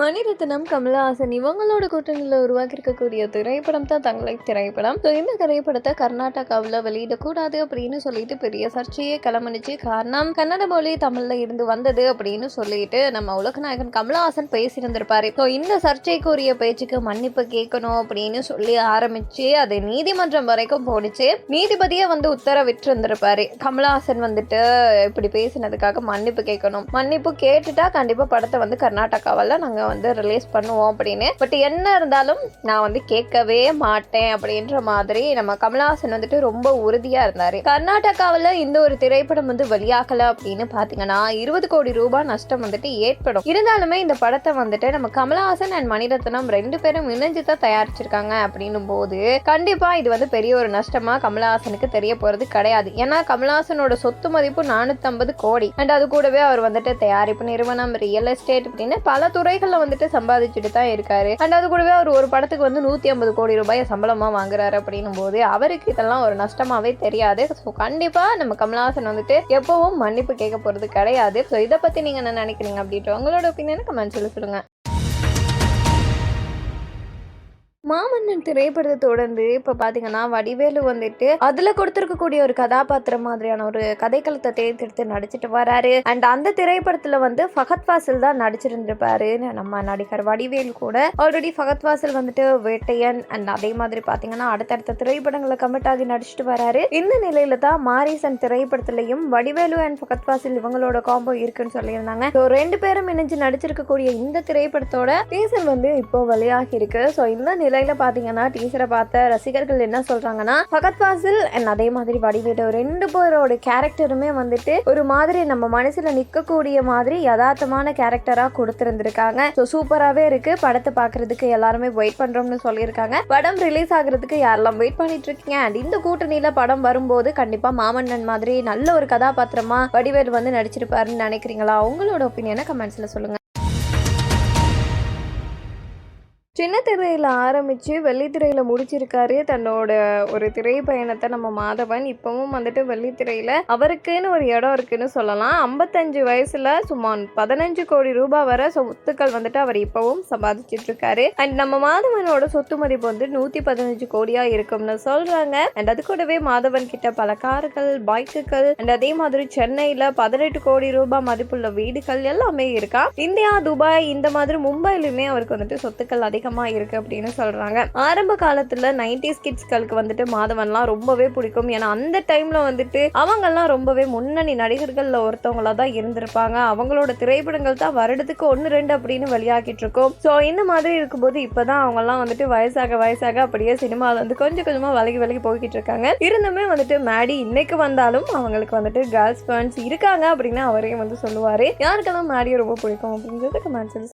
மணிரத்னம் கமலஹாசன் இவங்களோட கூட்டணியில் உருவாக்கியிருக்கக்கூடிய திரைப்படம் தான் தங்களை திரைப்படம். ஸோ இந்த திரைப்படத்தை கர்நாடகாவில் வெளியிடக்கூடாது அப்படின்னு சொல்லிட்டு பெரிய சர்ச்சையே கிளம்பிச்சு காரணம் கன்னட மொழி தமிழில் இருந்து வந்தது அப்படின்னு சொல்லிட்டு நம்ம உலகநாயகன் கமலஹாசன் பேசியிருந்திருப்பாரு. ஸோ இந்த சர்ச்சைக்குரிய பேச்சுக்கு மன்னிப்பு கேட்கணும் அப்படின்னு சொல்லி ஆரம்பிச்சு அது நீதிமன்றம் வரைக்கும் போனிச்சு நீதிபதியே வந்து உத்தரவிட்டு இருந்திருப்பாரு கமலஹாசன் வந்துட்டு இப்படி பேசினதுக்காக மன்னிப்பு கேட்கணும். மன்னிப்பு கேட்டுட்டா கண்டிப்பாக படத்தை வந்து கர்நாடகாவில் நாங்கள் வந்து ரிலீஸ் பண்ணுவோம் அப்படின்னு. பட் என்ன இருந்தாலும் நான் வந்து கேட்கவே மாட்டேன் அப்படின்ற மாதிரி நம்ம கமலஹாசன் வந்துட்டு ரொம்ப உறுதியாக இருந்தார். கர்நாடகாவில் இந்த ஒரு திரைப்படம் வந்து வெளியாகலை அப்படின்னு பார்த்தீங்கன்னா இருபது கோடி ரூபாய் நஷ்டம் வந்துட்டு ஏற்படும். இருந்தாலுமே இந்த படத்தை வந்துட்டு நம்ம கமலஹாசன் அண்ட் மணிரத்னம் ரெண்டு பேரும் இணைஞ்சு தான் தயாரிச்சிருக்காங்க அப்படின்னும் போது கண்டிப்பா இது வந்து பெரிய ஒரு நஷ்டமா கமலஹாசனுக்கு தெரிய போறது கிடையாது. ஏன்னா கமலஹாசனோட சொத்து மதிப்பு நானூற்றம்பது கோடி. அண்ட் அது கூடவே அவர் வந்துட்டு தயாரிப்பு நிறுவனம் ரியல் எஸ்டேட் அப்படின்னு பல துறைகள்ல வந்துட்டு சம்பாதிச்சுட்டு தான் இருக்காரு. அண்ட் அது கூடவே அவர் ஒரு படத்துக்கு வந்து நூத்தி ஐம்பது கோடி ரூபாய் சம்பளமா வாங்குறாரு அப்படின்னும் போது அவருக்கு இதெல்லாம் ஒரு நஷ்டமாவே தெரியாது. ஸோ கண்டிப்பா நம்ம கமலஹாசன் வந்துட்டு எப்பவும் மன்னிப்பு கேட்க போறது கிடையாது. ஸோ இதை பத்தி நீங்க என்ன நினைக்கிறீங்க அப்படின்ட்டு உங்களோட ஒப்பீனியனை கமெண்ட்ஸ்ல சொல்லுங்க. மாமன்னன் திரைப்படத்தை தொடர்ந்து இப்போ பார்த்தீங்கன்னா வடிவேலு வந்துட்டு அதில் கொடுத்துருக்கக்கூடிய ஒரு கதாபாத்திரம் மாதிரியான ஒரு கதைக்களத்தை தேர்ந்தெடுத்து நடிச்சிட்டு வராரு. அண்ட் அந்த திரைப்படத்தில் வந்து ஃபகத் வாசல் தான் நடிச்சிருந்திருப்பாரு. நம்ம நடிகர் வடிவேலு கூட ஆல்ரெடி ஃபகத் வாசல் வந்துட்டு வேட்டையன். அண்ட் அதே மாதிரி பார்த்தீங்கன்னா அடுத்தடுத்த திரைப்படங்களை கமிட் ஆகி நடிச்சிட்டு வராரு. இந்த நிலையில தான் மாரிசன் திரைப்படத்திலையும் வடிவேலு அண்ட் ஃபகத் வாசல் இவங்களோட காம்போ இருக்குன்னு சொல்லியிருந்தாங்க. ஸோ ரெண்டு பேரும் இணைஞ்சு நடிச்சிருக்கக்கூடிய இந்த திரைப்படத்தோட டீசர் வந்து இப்போ வெளியாகி இருக்கு. ஸோ இந்த நிலையில பாத்தீங்கன்னா டீசரை பார்த்த ரசிகர்கள் என்ன சொல்றாங்கன்னா பகத் வாசில் அண்ட் அதே மாதிரி வடிவேலு ரெண்டு பேரோட கேரக்டருமே வந்துட்டு ஒரு மாதிரி நம்ம மனசுல நிக்கக்கூடிய மாதிரி யதார்த்தமான கேரக்டரா கொடுத்திருந்திருக்காங்க. ஸோ சூப்பராகவே இருக்கு. படத்தை பார்க்கறதுக்கு எல்லாருமே வெயிட் பண்றோம்னு சொல்லியிருக்காங்க. படம் ரிலீஸ் ஆகுறதுக்கு யாரெல்லாம் வெயிட் பண்ணிட்டு இருக்கீங்க அண்ட் இந்த கூட்டணியில படம் வரும்போது கண்டிப்பா மாமன்னன் மாதிரி நல்ல ஒரு கதாபாத்திரமா வடிவேல் வந்து நடிச்சிருப்பாருன்னு நினைக்கிறீங்களா? உங்களோட ஒப்பீனியனை கமெண்ட்ஸ்ல சொல்லுங்க. சின்ன திரையில் ஆரம்பித்து வெள்ளித்திரையில் முடிச்சிருக்காரு. தன்னோட ஒரு திரை பயணத்தை நம்ம மாதவன். இப்போவும் வந்துட்டு வெள்ளித்திரையில் அவருக்குன்னு ஒரு இடம் இருக்குன்னு சொல்லலாம். ஐம்பத்தஞ்சு வயசில் சுமார் பதினஞ்சு கோடி ரூபாய் வர சொத்துக்கள் வந்துட்டு அவர் இப்போவும் சம்பாதிச்சிட்டு இருக்காரு அண்ட் நம்ம மாதவனோட சொத்து மதிப்பு வந்து நூற்றி பதினஞ்சு கோடியாக இருக்கும்னு சொல்கிறாங்க அண்ட் அது கூடவே மாதவன் கிட்ட பல கார்கள் பைக்குகள் அண்ட் அதே மாதிரி சென்னையில் பதினெட்டு கோடி ரூபாய் மதிப்புள்ள வீடுகள் எல்லாமே இருக்கா. இந்தியா துபாய் இந்த மாதிரி மும்பையிலுமே அவருக்கு வந்துட்டு சொத்துக்கள் அதிகம் அதிகமாக இருக்கு அப்படின்னு சொல்கிறாங்க ஆரம்ப காலத்தில் நைன்டிஸ் கிட்ஸ்களுக்கு வந்துட்டு மாதவன்லாம் ரொம்பவே பிடிக்கும். ஏன்னா அந்த டைமில் வந்துட்டு அவங்கெல்லாம் ரொம்பவே முன்னணி நடிகர்களில் ஒருத்தவங்களா தான் இருந்திருப்பாங்க. அவங்களோட திரைப்படங்கள் தான் வருடத்துக்கு ஒன்று ரெண்டு அப்படின்னு வெளியாகிட்டு இருக்கும். ஸோ இந்த மாதிரி இருக்கும்போது இப்பதான் அவங்கெல்லாம் வந்துட்டு வயசாக வயசாக அப்படியே சினிமாவில் வந்து கொஞ்சம் கொஞ்சமாக விலகி விலகி போய்கிட்டு இருக்காங்க. இருந்துமே வந்துட்டு மேடி இன்னைக்கு வந்தாலும் அவங்களுக்கு வந்துட்டு கேர்ள்ஸ் ஃபேன்ஸ் இருக்காங்க அப்படின்னு அவரே வந்து சொல்லுவார். யாருக்கெல்லாம் மேடியை ரொம்ப பிடிக்கும் அப்படிங்கிறது கமெண்ட்ஸ்